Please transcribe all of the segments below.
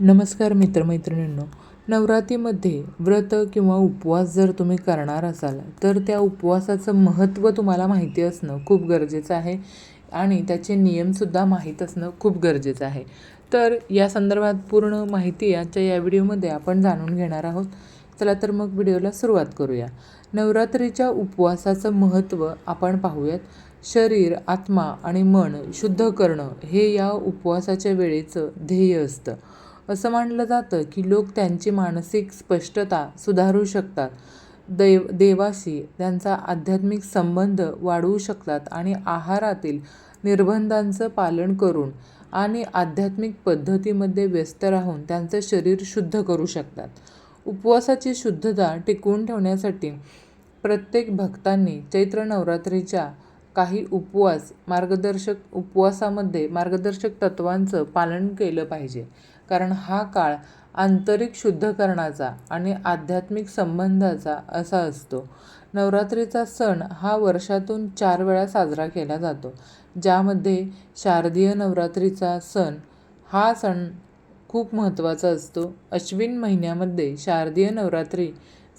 नमस्कार मित्रमैत्रिणींनो नवरात्रीमध्ये व्रत किंवा उपवास जर तुम्ही करणार असाल तर त्या उपवासाचं महत्त्व तुम्हाला माहिती असणं खूप गरजेचं आहे आणि त्याचे नियमसुद्धा माहीत असणं खूप गरजेचं आहे. तर या संदर्भात पूर्ण माहिती आजच्या या व्हिडिओमध्ये आपण जाणून घेणार आहोत. चला तर मग व्हिडिओला सुरुवात करूया. नवरात्रीच्या उपवासाचं महत्त्व आपण पाहूयात. शरीर आत्मा आणि मन शुद्ध करणं हे या उपवासाच्या वेळेचं ध्येय असतं. असं मानलं जातं की लोक त्यांची मानसिक स्पष्टता सुधारू शकतात. देव देवाशी त्यांचा आध्यात्मिक संबंध वाढवू शकतात आणि आहारातील निर्बंधांचं पालन करून आणि आध्यात्मिक पद्धतीमध्ये व्यस्त राहून त्यांचं शरीर शुद्ध करू शकतात. उपवासाची शुद्धता टिकवून ठेवण्यासाठी प्रत्येक भक्तांनी चैत्र नवरात्रीच्या काही उपवास मार्गदर्शक उपवासामध्ये मार्गदर्शक तत्वांचं पालन केलं पाहिजे. कारण हा काळ आंतरिक शुद्धकरणाचा आणि आध्यात्मिक संबंधाचा असा असतो. नवरात्रीचा सण हा वर्षातून चार वेळा साजरा केला जातो. ज्यामध्ये शारदीय नवरात्रीचा सण हा सण खूप महत्त्वाचा असतो. अश्विन महिन्यामध्ये शारदीय नवरात्री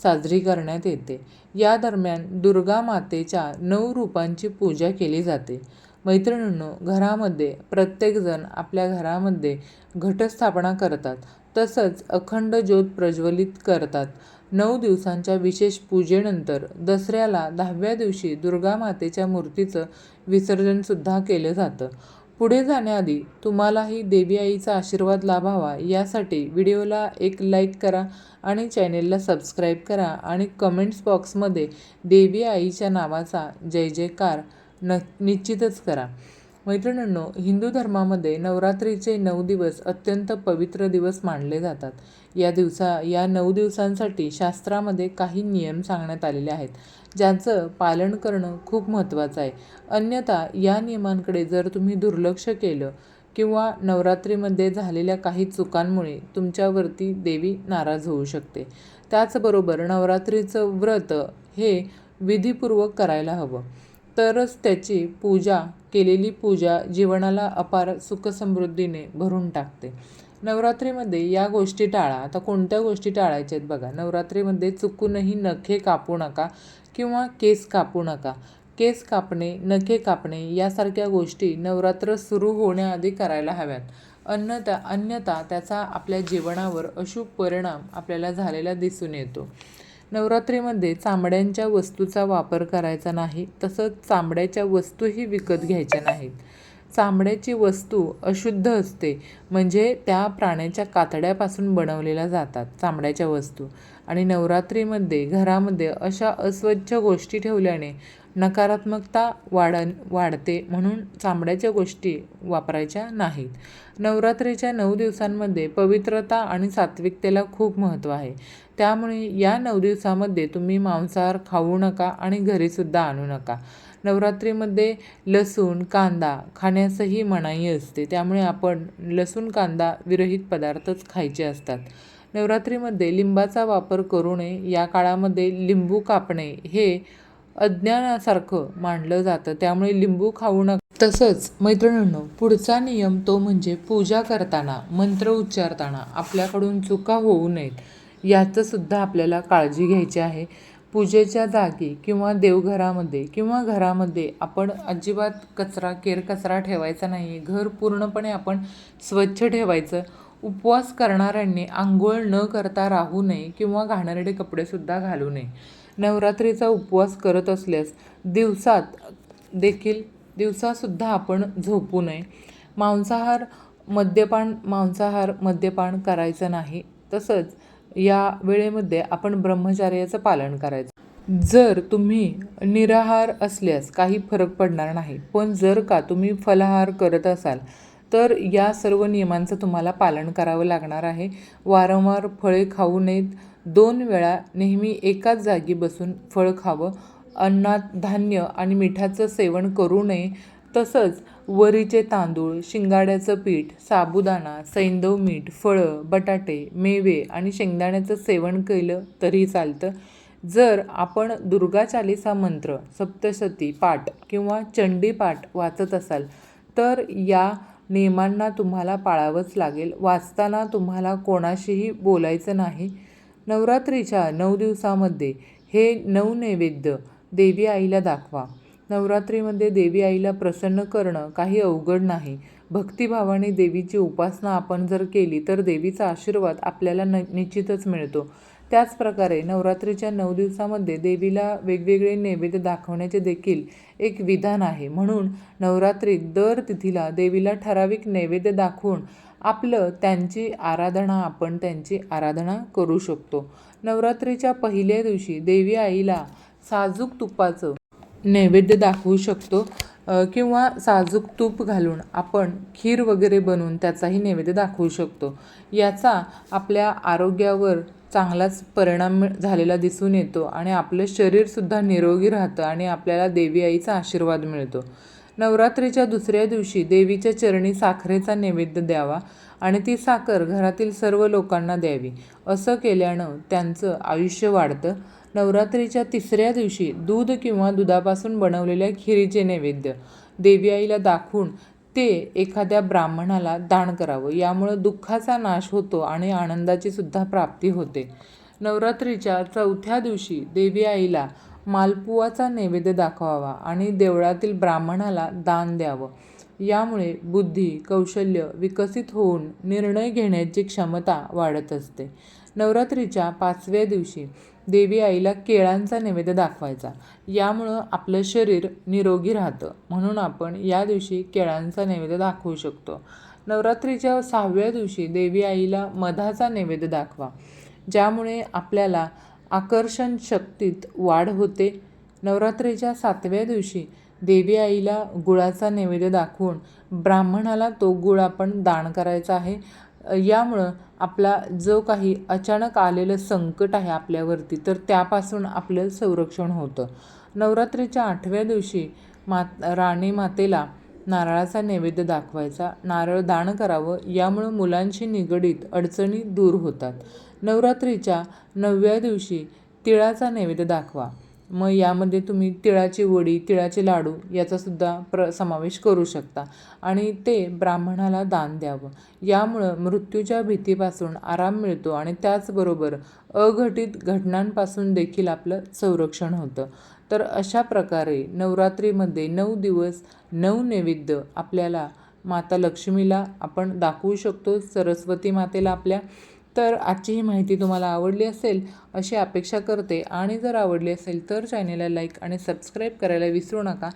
साजरी करण्यात येते. या दरम्यान दुर्गा मातेच्या नऊ रूपांची पूजा केली जाते. मैत्रिणींनो घरामध्ये प्रत्येकजण आपल्या घरामध्ये घटस्थापना करतात. तसंच अखंड ज्योत प्रज्वलित करतात. नऊ दिवसांच्या विशेष पूजेनंतर दसऱ्याला दहाव्या दिवशी दुर्गा मातेच्या मूर्तीचं विसर्जनसुद्धा केलं जातं. पुढे जाण्याआधी तुम्हालाही देवी आईचा आशीर्वाद लाभावा यासाठी व्हिडिओला एक लाईक करा आणि चॅनेलला सबस्क्राईब करा आणि कमेंट्स बॉक्समध्ये देवी आईच्या नावाचा जय जयकार न निश्चितच करा. मैत्रिणींनो हिंदू धर्मामध्ये नवरात्रीचे नऊ दिवस अत्यंत पवित्र दिवस मानले जातात. या दिवसा या नऊ दिवसांसाठी शास्त्रामध्ये काही नियम सांगण्यात आलेले आहेत ज्यांचं पालन करणं खूप महत्त्वाचं आहे. अन्यथा या नियमांकडे जर तुम्ही दुर्लक्ष केलं किंवा नवरात्रीमध्ये झालेल्या काही चुकांमुळे तुमच्यावरती देवी नाराज होऊ शकते. त्याचबरोबर नवरात्रीचं व्रत हे विधीपूर्वक करायला हवं. तरच त्याची पूजा केलेली पूजा जीवनाला अपार सुखसमृद्धीने भरून टाकते. नवरात्रीमध्ये या गोष्टी टाळा. आता कोणत्या गोष्टी टाळायच्या आहेत बघा? नवरात्रीमध्ये चुकूनही नखे कापू नका किंवा केस कापू नका. केस कापणे नखे कापणे यासारख्या गोष्टी नवरात्र सुरू होण्याआधी करायला हव्यात. अन्यथा अन्यथा त्याचा आपल्या जीवनावर अशुभ परिणाम आपल्याला झालेला दिसून येतो. नवरात्रीमध्ये चामड्यांच्या वस्तूचा वापर करायचा नाही तसंच चामड्याच्या वस्तूही विकत घ्यायच्या नाहीत. चामड्याची वस्तू अशुद्ध असते म्हणजे त्या प्राण्याच्या कातड्यापासून बनवलेल्या जातात चामड्याच्या वस्तू. आणि नवरात्रीमध्ये घरामध्ये अशा अस्वच्छ गोष्टी ठेवल्याने नकारात्मकता वाढन वाढते म्हणून चामड्याच्या गोष्टी वापरायच्या नाहीत. नवरात्रीच्या नऊ दिवसांमध्ये पवित्रता आणि सात्विकतेला खूप महत्त्व आहे. त्यामुळे या नऊ दिवसामध्ये तुम्ही मांसाहार खाऊ नका आणि घरीसुद्धा आणू नका. नवरात्रीमध्ये लसूण कांदा खाण्यासही मनाई असते. त्यामुळे आपण लसूण कांदा विरहित पदार्थच खायचे असतात. नवरात्रीमध्ये लिंबाचा वापर करू नये. या काळामध्ये लिंबू कापणे हे अज्ञानासारखं मानलं जातं. त्यामुळे लिंबू खाऊ नका. तसंच मैत्रिणींनो पुढचा नियम तो म्हणजे पूजा करताना मंत्र उच्चारताना आपल्याकडून चुका होऊ नयेत. याचंसुद्धा आपल्याला काळजी घ्यायची आहे. पूजेच्या जागी किंवा देवघरामध्ये किंवा घरामध्ये आपण अजिबात कचरा केर कचरा ठेवायचा नाही. घर पूर्णपणे आपण स्वच्छ ठेवायचं. उपवास करणाऱ्यांनी आंघोळ न करता राहू नये किंवा घाणेरडे कपडेसुद्धा घालू नये. नवरात्रीचा उपवास करत असल्यास दिवसात देखील दिवसासुद्धा आपण झोपू नये. मांसाहार मद्यपान मांसाहार मद्यपान करायचं नाही. तसंच या वेळेमध्ये आपण ब्रह्मचार्याचं पालन करायचं. जर तुम्ही निराहार असल्यास काही फरक पडणार नाही. पण जर का तुम्ही फलाहार करत असाल तर या सर्व नियमांचं तुम्हाला पालन करावं लागणार आहे. वारंवार फळे खाऊ नयेत दोन वेळा नेहमी एकाच जागी बसून फळ खावं अन्नात धान्य आणि मिठाचं सेवन करू नये तसंच वरीचे तांदूळ शिंगाड्याचं पीठ साबुदाणा सैंदव मीठ फळं बटाटे मेवे आणि शेंगदाण्याचं सेवन केलं तरी चालतं. जर आपण दुर्गा चालिसा मंत्र सप्तशती पाठ किंवा चंडी पाठ वाचत असाल तर या नियमांना तुम्हाला पाळावंच लागेल. वाचताना तुम्हाला कोणाशीही बोलायचं नाही. नवरात्रीच्या नऊ दिवसामध्ये हे नऊ नैवेद्य देवी आईला दाखवा. नवरात्रीमध्ये देवी आईला प्रसन्न करणं काही अवघड नाही. भक्तिभावाने देवीची उपासना आपण जर केली तर देवीचा आशीर्वाद आपल्याला न निश्चितच मिळतो. त्याचप्रकारे नवरात्रीच्या नऊ दिवसामध्ये देवीला वेगवेगळे नैवेद्य दाखवण्याचे देखील एक विधान आहे. म्हणून नवरात्रीत दर तिथीला देवीला ठराविक नैवेद्य दाखवून आपलं त्यांची आराधना आपण त्यांची आराधना करू शकतो. नवरात्रीच्या पहिल्या दिवशी देवी आईला साजूक तुपाचं नैवेद्य दाखवू शकतो किंवा साजूक तूप घालून आपण खीर वगैरे बनवून त्याचाही नैवेद्य दाखवू शकतो. याचा आपल्या आरोग्यावर चांगलाच परिणाम झालेला दिसून येतो आणि आपलं शरीरसुद्धा निरोगी राहतं आणि आपल्याला देवी आईचा आशीर्वाद मिळतो. नवरात्रीच्या दुसऱ्या दिवशी देवीच्या चरणी साखरेचा नैवेद्य द्यावा आणि ती साखर घरातील सर्व लोकांना द्यावी. असं केल्यानं त्यांचं आयुष्य वाढतं. नवरात्रीच्या तिसऱ्या दिवशी दूध किंवा दुधापासून बनवलेल्या खिरीचे नैवेद्य देवी आईला दाखवून ते एखाद्या ब्राह्मणाला दान करावं. यामुळं दुःखाचा नाश होतो आणि आनंदाची सुद्धा प्राप्ती होते. नवरात्रीच्या चौथ्या दिवशी देवी आईला मालपुवाचा नैवेद्य दाखवावा आणि देवळातील ब्राह्मणाला दान द्यावं. यामुळे बुद्धी कौशल्य विकसित होऊन निर्णय घेण्याची क्षमता वाढत असते. नवरात्रीच्या पाचव्या दिवशी देवी आईला केळांचा नैवेद्य दाखवायचा. यामुळं आपलं शरीर निरोगी राहतं. म्हणून आपण या दिवशी केळांचा नैवेद्य दाखवू शकतो. नवरात्रीच्या सहाव्या दिवशी देवी आईला मधाचा नैवेद्य दाखवा. ज्यामुळे आपल्याला आकर्षण शक्तीत वाढ होते. नवरात्रीच्या सातव्या दिवशी देवी आईला गुळाचा नैवेद्य दाखवून ब्राह्मणाला तो गुळ आपण दान करायचा आहे. यामुळं आपला जो काही अचानक आलेलं संकट आहे आपल्यावरती तर त्यापासून आपलं संरक्षण होतं. नवरात्रीच्या आठव्या दिवशी मात राणी मातेला नारळाचा नैवेद्य दाखवायचा नारळ दान करावं यामुळं मुलांशी निगडीत अडचणी दूर होतात. नवरात्रीच्या नवव्या दिवशी तिळाचा नैवेद्य दाखवा. मग यामध्ये तुम्ही तिळाची वडी तिळाचे लाडू याचासुद्धा प्र समावेश करू शकता आणि ते ब्राह्मणाला दान द्यावं. यामुळं मृत्यूच्या भीतीपासून आराम मिळतो आणि त्याचबरोबर अघटित घटनांपासून देखील आपलं संरक्षण होतं. तर अशा प्रकारे नवरात्रीमध्ये नऊ दिवस नऊ नैवेद्य आपल्याला माता लक्ष्मीला आपण दाखवू शकतो सरस्वती मातेला आपल्या. तर आजची ही माहिती तुम्हाला आवडली असेल अशी अपेक्षा करते. आणि जर आवडली असेल तर चॅनेलला लाईक आणि सबस्क्राईब करायला विसरू नका.